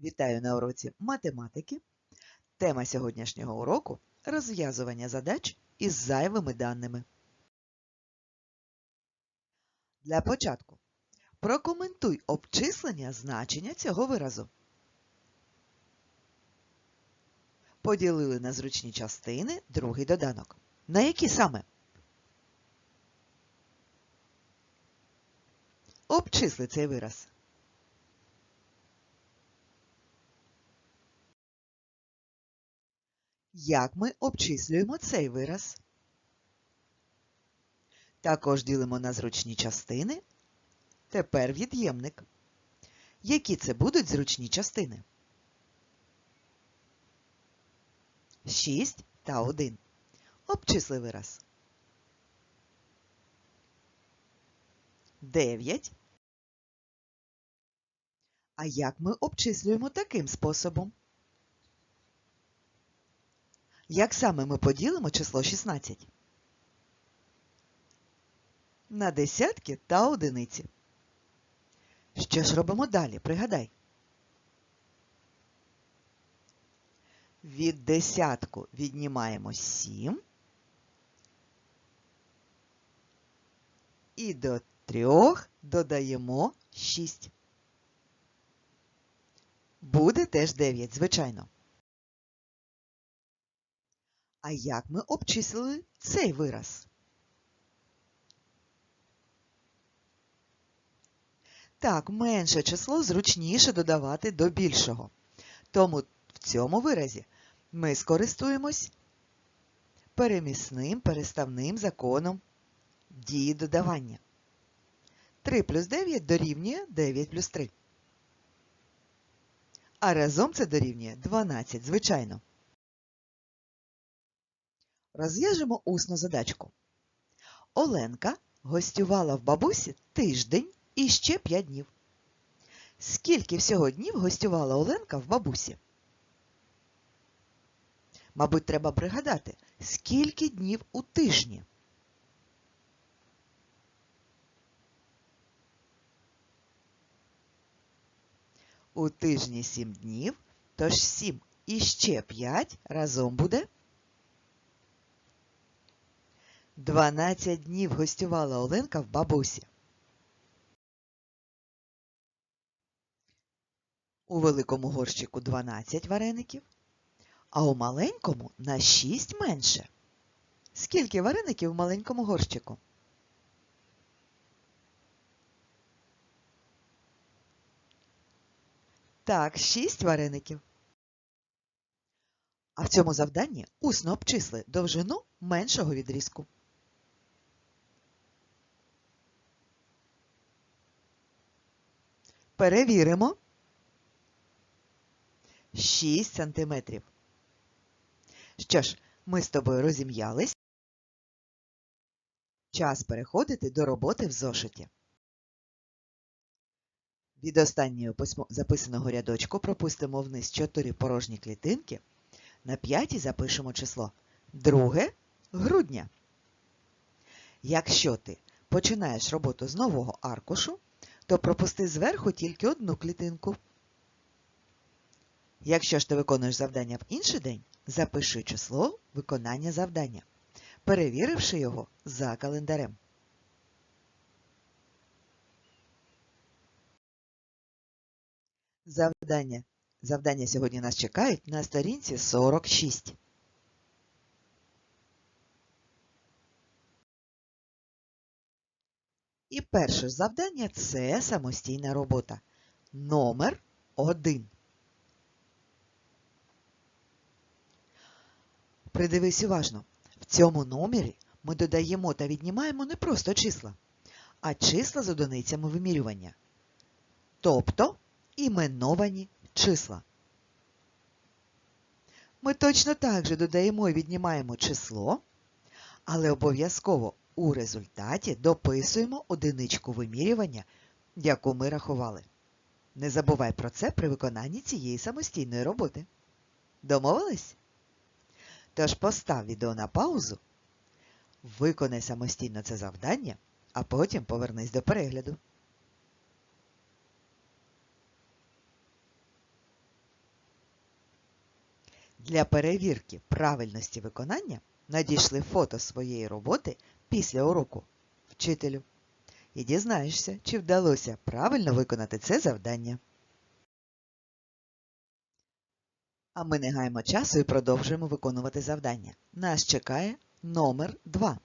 Вітаю на уроці математики. Тема сьогоднішнього уроку розв'язування задач із зайвими даними. Для початку прокоментуй обчислення значення цього виразу. Поділили на зручні частини другий доданок. На які саме? Обчисли цей вираз. Як ми обчислюємо цей вираз? Також ділимо на зручні частини. Тепер від'ємник. Які це будуть зручні частини? 6 та 1. Обчисли вираз. 9. А як ми обчислюємо таким способом? Як саме ми поділимо число 16? На десятки та одиниці. Що ж робимо далі? Пригадай. Від десятку віднімаємо 7 і до трьох додаємо 6. Буде теж 9, звичайно. А як ми обчислили цей вираз? Так, менше число зручніше додавати до більшого. Тому в цьому виразі ми скористуємось перемісним переставним законом дії додавання. 3 плюс 9 дорівнює 9 плюс 3. А разом це дорівнює 12, звичайно. Розв'яжемо усну задачку. Оленка гостювала в бабусі тиждень і ще 5 днів. Скільки всього днів гостювала Оленка в бабусі? Мабуть, треба пригадати, скільки днів у тижні. У тижні 7 днів, тож 7 і ще 5 разом буде 12 днів гостювала Оленка в бабусі. У великому горщику 12 вареників, а у маленькому на 6 менше. Скільки вареників в маленькому горщику? Так, 6 вареників. А в цьому завданні усно обчисли довжину меншого відрізку. Перевіримо. 6 сантиметрів. Що ж, ми з тобою розім'ялись. Час переходити до роботи в зошиті. Від останнього записаного рядочку пропустимо вниз 4 порожні клітинки. На п'ятій запишемо число 2 грудня. Якщо ти починаєш роботу з нового аркушу, то пропусти зверху тільки одну клітинку. Якщо ж ти виконуєш завдання в інший день, запиши число виконання завдання, перевіривши його за календарем. Завдання. Завдання сьогодні нас чекають на сторінці 46. І перше завдання це самостійна робота. Номер 1. Придивись уважно. В цьому номері ми додаємо та віднімаємо не просто числа, а числа з одиницями вимірювання. Тобто іменовані числа. Ми точно так же додаємо і віднімаємо число, але обов'язково у результаті дописуємо одиничку вимірювання, яку ми рахували. Не забувай про це при виконанні цієї самостійної роботи. Домовились? Тож постав відео на паузу, виконай самостійно це завдання, а потім повернись до перегляду. Для перевірки правильності виконання надійшли фото своєї роботи після уроку вчителю. І дізнаєшся, чи вдалося правильно виконати це завдання. А ми не гаємо часу і продовжуємо виконувати завдання. Нас чекає номер 2.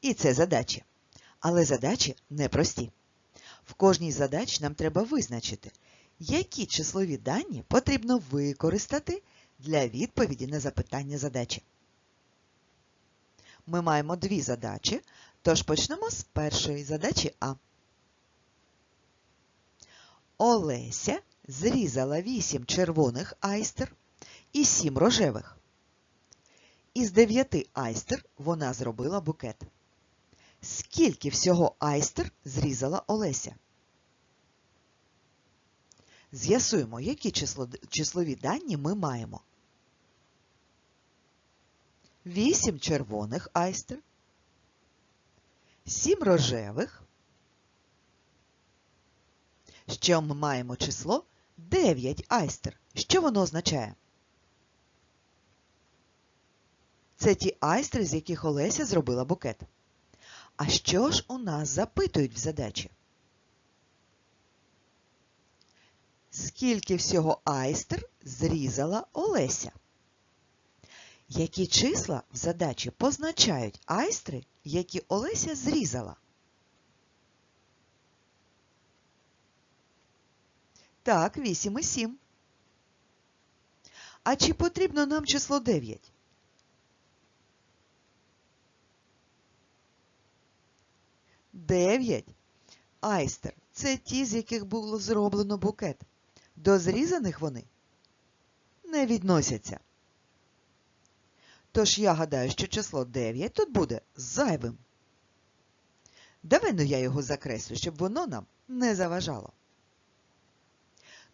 І це задачі. Але задачі непрості. В кожній задач нам треба визначити, які числові дані потрібно використати для відповіді на запитання задачі. Ми маємо дві задачі, тож почнемо з першої задачі А. Олеся зрізала 8 червоних айстер і 7 рожевих. Із 9 айстер вона зробила букет. Скільки всього айстер зрізала Олеся? З'ясуємо, які числові дані ми маємо. 8 червоних айстер, 7 рожевих. Ще ми маємо число 9 айстер. Що воно означає? Це ті айстри, з яких Олеся зробила букет. А що ж у нас запитують в задачі? Скільки всього айстер зрізала Олеся? Які числа в задачі позначають айстри, які Олеся зрізала? Так, 8 і 7. А чи потрібно нам число 9? Дев'ять айстер це ті, з яких було зроблено букет. До зрізаних вони не відносяться. Тож я гадаю, що число 9 тут буде зайвим. Давай ну я його закреслю, щоб воно нам не заважало.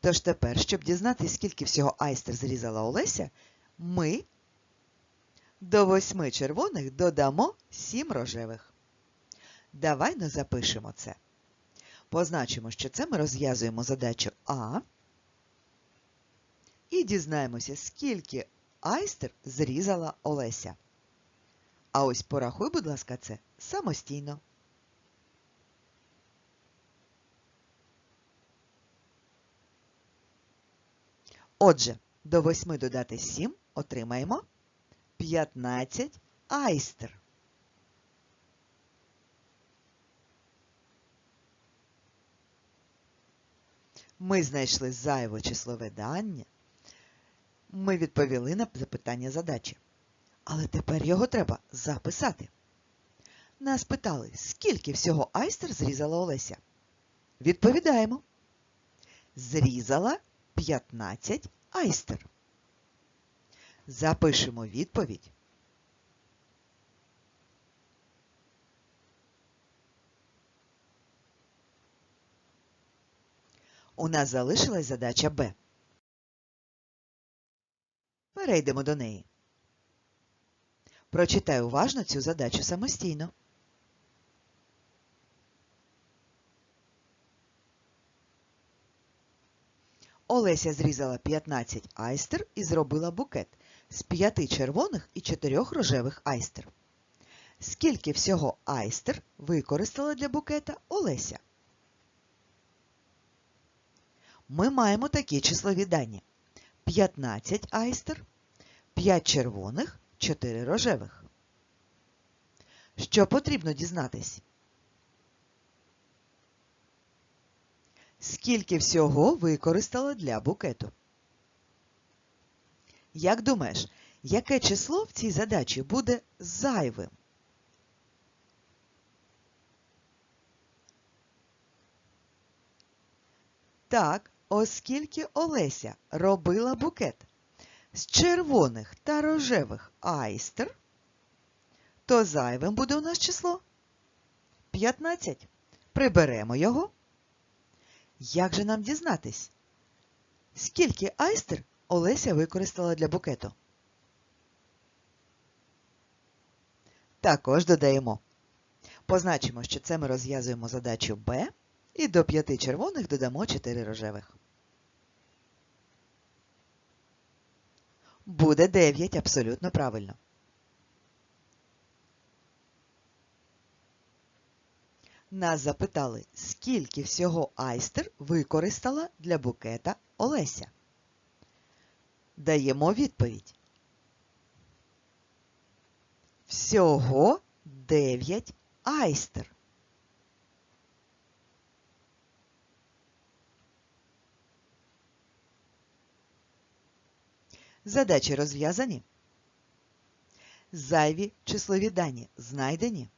Тож тепер, щоб дізнатися, скільки всього айстер зрізала Олеся, ми до восьми червоних додамо сім рожевих. Давай ну запишемо це. Позначимо, що це ми розв'язуємо задачу А. І дізнаємося, скільки айстер зрізала Олеся. А ось порахуй, будь ласка, це самостійно. Отже, до 8 додати 7 отримаємо 15 айстер. Ми знайшли зайве числове дання. Ми відповіли на запитання задачі. Але тепер його треба записати. Нас питали, скільки всього айстер зрізала Олеся. Відповідаємо. Зрізала 15 айстер. Запишемо відповідь. У нас залишилась задача Б. Перейдемо до неї. Прочитай уважно цю задачу самостійно. Олеся зрізала 15 айстер і зробила букет з 5 червоних і 4 рожевих айстер. Скільки всього айстер використала для букета Олеся? Ми маємо такі числові дані. 15 айстер, 5 червоних, 4 рожевих. Що потрібно дізнатись? Скільки всього використала для букету? Як думаєш, яке число в цій задачі буде зайвим? Так, оскільки Олеся робила букет з червоних та рожевих айстер, то зайвим буде у нас число 15. Приберемо його. Як же нам дізнатись? Скільки айстер Олеся використала для букету? Також додаємо. Позначимо, що це ми розв'язуємо задачу Б і до 5 червоних додамо 4 рожевих. Буде 9 абсолютно правильно. Нас запитали, скільки всього Айстер використала для букета Олеся. Даємо відповідь. Всього 9 Айстер. Задачі розв'язані. Зайві числові дані знайдені.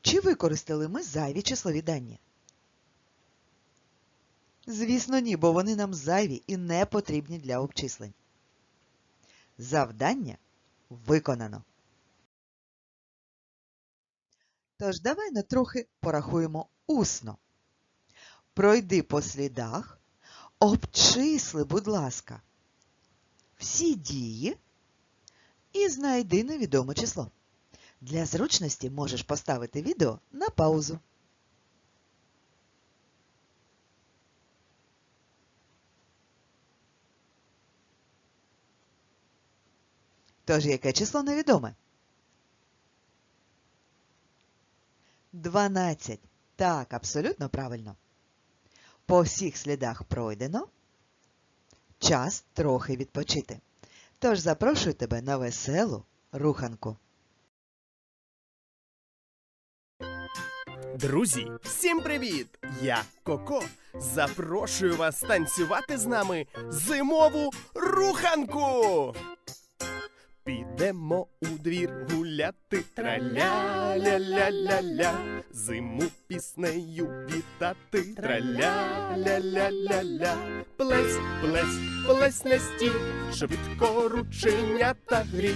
Чи використали ми зайві числові дані? Звісно, ні, бо вони нам зайві і не потрібні для обчислень. Завдання виконано. Тож давай на трохи порахуємо усно. Пройди по слідах, обчисли, будь ласка, всі дії і знайди невідоме число. Для зручності можеш поставити відео на паузу. Тож яке число невідоме? 12. Так, абсолютно правильно. По всіх слідах пройдено. Час трохи відпочити. Тож запрошую тебе на веселу руханку. Друзі, всім привіт! Я Коко. Запрошую вас танцювати з нами зимову руханку. Підемо у двір гуляти, траля-ля-ля-ля-ля, зиму піснею вітати, траля-ля-ля-ля-ля, плесь, плесь, плесь на стіл, швидко рученята грі,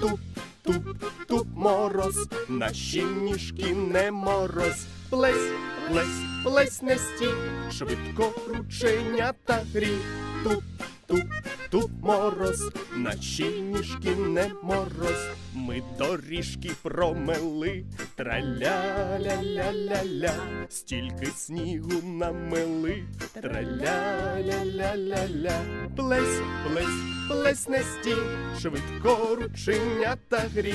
туп, туп, туп мороз, наші ніжки не мороз, плесь, плесь, плесь на стіл, швидко рученята грі, туп, туп, туп мороз, наші ніжки не мороз, ми доріжки промели, траля-ля-ля-ля-ля, стільки снігу намели, траля-ля-ля-ля-ля, плесь, плесь, плесь на стіл, швидко рученята грі,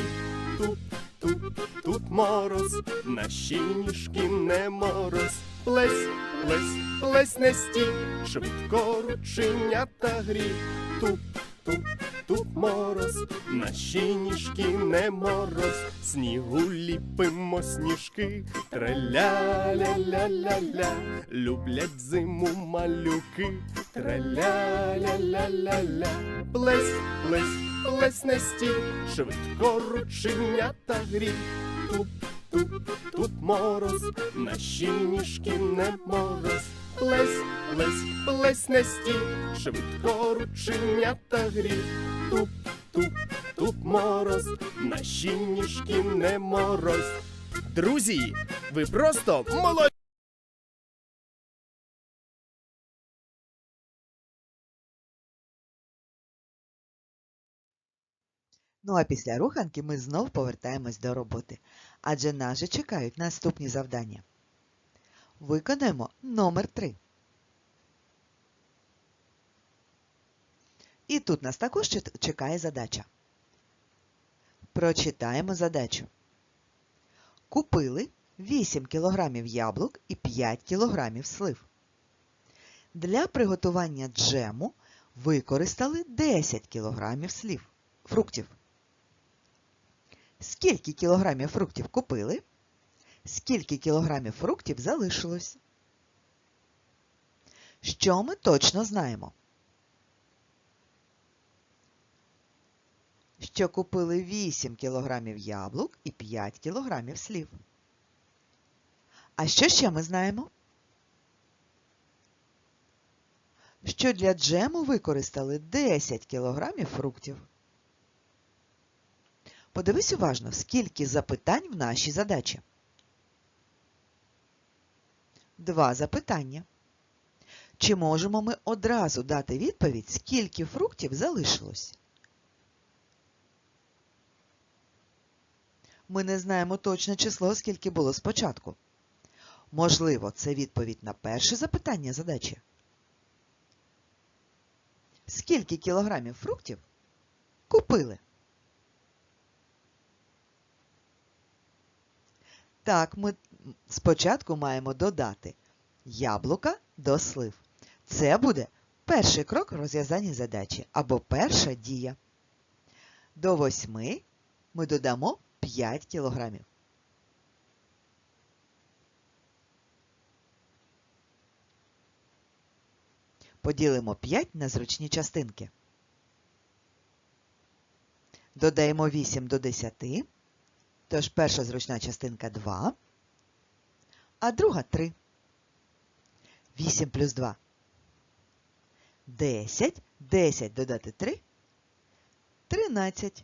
тут, тут, тут мороз, наші ніжки не мороз, плесь, плесь, плесь на стіл, швидко рученята грі, тут, тут, тут мороз, наші ніжки не мороз, снігу ліпимо сніжки, траля-ля-ля-ля-ля, люблять зиму малюки, траля-ля-ля-ля-ля, плесь, плесь, плесь на стіл, швидко рученята грі, тут, тут, тут мороз, наші ніжки не мороз, плесь, плесь, плесь на стіл, швидко рученята грі, туп, туп, туп мороз, наші ніжки не мороз. Друзі, ви просто молодці! Ну а після руханки ми знов повертаємось до роботи, адже нас же чекають наступні завдання. Виконаємо номер 3. І тут нас також чекає задача. Прочитаємо задачу. Купили 8 кг яблук і 5 кг слив. Для приготування джему використали 10 кг слів, фруктів. Скільки кілограмів фруктів купили? Скільки кілограмів фруктів залишилось? Що ми точно знаємо? Що купили 8 кілограмів яблук і 5 кілограмів слів. А що ще ми знаємо? Що для джему використали 10 кілограмів фруктів. Подивись уважно, скільки запитань в нашій задачі. Два запитання. Чи можемо ми одразу дати відповідь, скільки фруктів залишилось? Ми не знаємо точне число, скільки було спочатку. Можливо, це відповідь на перше запитання задачі. Скільки кілограмів фруктів купили? Так, ми спочатку маємо додати яблука до слив. Це буде перший крок в розв'язанні задачі або перша дія. До 8 ми додамо 5 кілограмів. Поділимо 5 на зручні частинки. Додаємо 8 до 10. Тож перша зручна частинка 2, а друга 3. 8 плюс 2. 10. 10 додати 3. 13.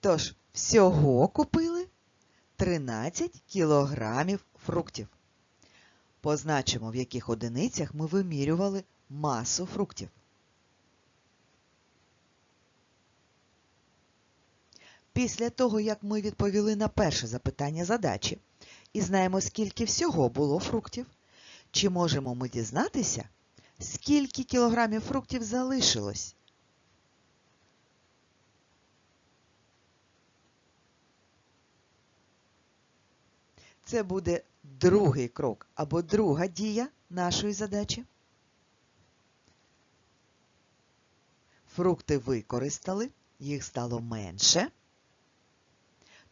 Тож, всього купили 13 кілограмів фруктів. Позначимо, в яких одиницях ми вимірювали масу фруктів. Після того, як ми відповіли на перше запитання задачі і знаємо, скільки всього було фруктів, чи можемо ми дізнатися, скільки кілограмів фруктів залишилось? Це буде другий крок або друга дія нашої задачі. Фрукти використали, їх стало менше.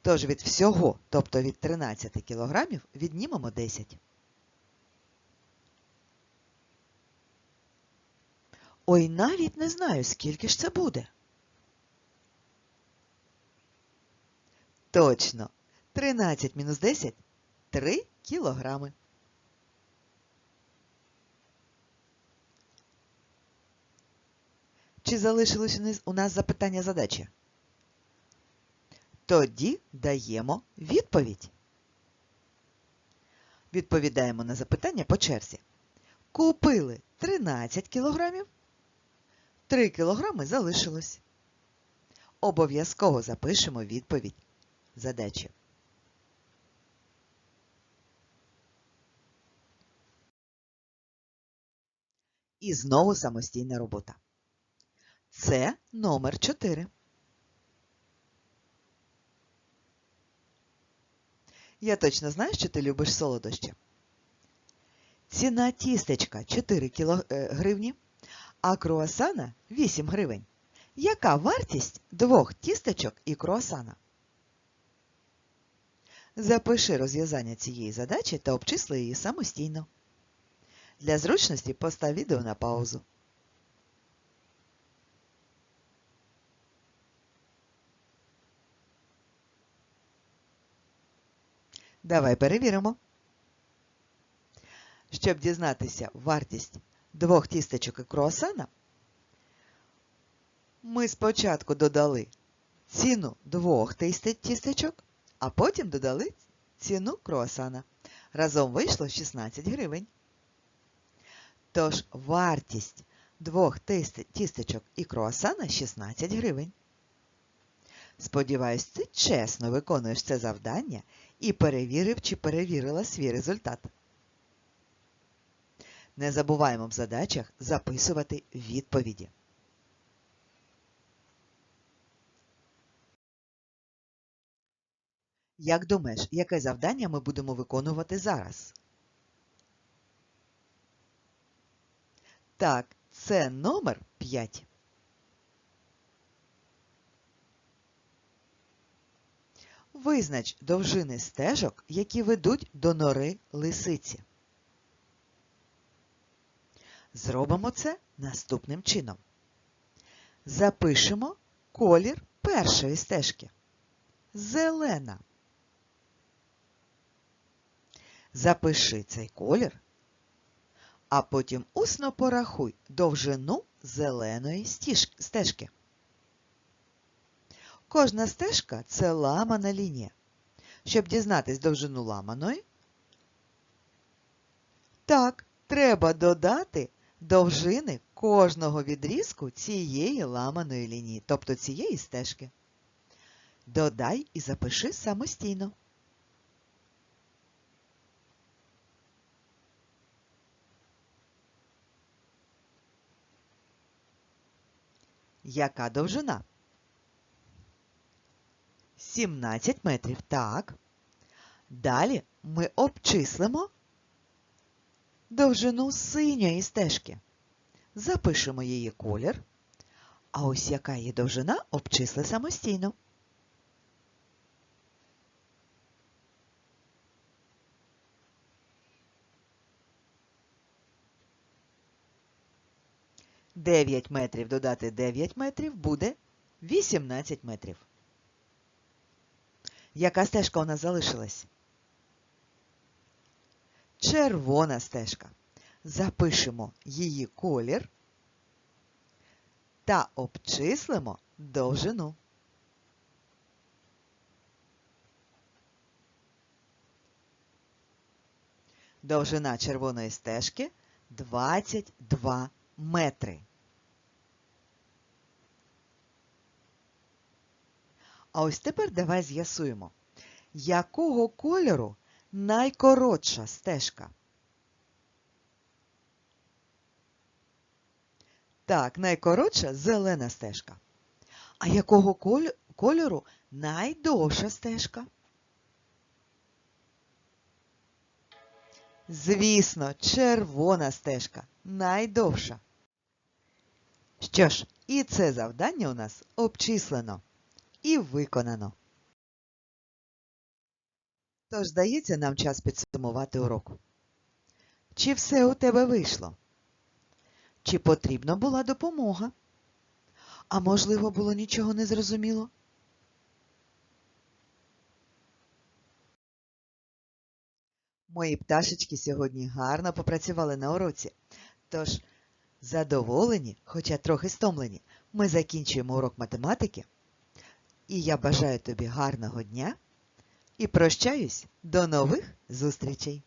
Тож від всього, тобто від 13 кілограмів, віднімемо 10. Ой, навіть не знаю, скільки ж це буде. Точно. 13 мінус 10 – 3 кілограми. Чи залишилось у нас запитання задачі? Тоді даємо відповідь. Відповідаємо на запитання по черзі. Купили 13 кілограмів, 3 кілограми залишилось. Обов'язково запишемо відповідь задачі. І знову самостійна робота. Це номер 4. Я точно знаю, що ти любиш солодощі. Ціна тістечка 4 кіло... е, гривні, а круасана 8 гривень. Яка вартість двох тістечок і круасана? Запиши розв'язання цієї задачі та обчисли її самостійно. Для зручності постав відео на паузу. Давай перевіримо. Щоб дізнатися вартість двох тістечок і круасана, ми спочатку додали ціну двох тістечок, а потім додали ціну круасана. Разом вийшло 16 гривень. Тож вартість двох тістечок і круасана 16 гривень. Сподіваюсь, ти чесно виконуєш це завдання і перевірив чи перевірила свій результат. Не забуваємо в задачах записувати відповіді. Як думаєш, яке завдання ми будемо виконувати зараз? Так, це номер 5. Визнач довжини стежок, які ведуть до нори лисиці. Зробимо це наступним чином. Запишемо колір першої стежки. Зелена. Запиши цей колір, а потім усно порахуй довжину зеленої стежки. Кожна стежка це ламана лінія. Щоб дізнатись довжину ламаної, так, треба додати довжини кожного відрізку цієї ламаної лінії, тобто цієї стежки. Додай і запиши самостійно. Яка довжина? 17 метрів. Так. Далі ми обчислимо довжину синьої стежки. Запишемо її колір. А ось яка її довжина обчисли самостійно. Дев'ять метрів додати 9 метрів буде 18 метрів. Яка стежка у нас залишилась? Червона стежка. Запишемо її колір та обчислимо довжину. Довжина червоної стежки 22 метри. А ось тепер давай з'ясуємо, якого кольору найкоротша стежка. Так, найкоротша зелена стежка. А якого кольору найдовша стежка? Звісно, червона стежка найдовша. Що ж, і це завдання у нас обчислено і виконано. Тож, здається, нам час підсумувати урок. Чи все у тебе вийшло? Чи потрібна була допомога? А можливо, було нічого не зрозуміло? Мої пташечки сьогодні гарно попрацювали на уроці. Тож, задоволені, хоча трохи стомлені, ми закінчуємо урок математики. І я бажаю тобі гарного дня і прощаюсь до нових зустрічей!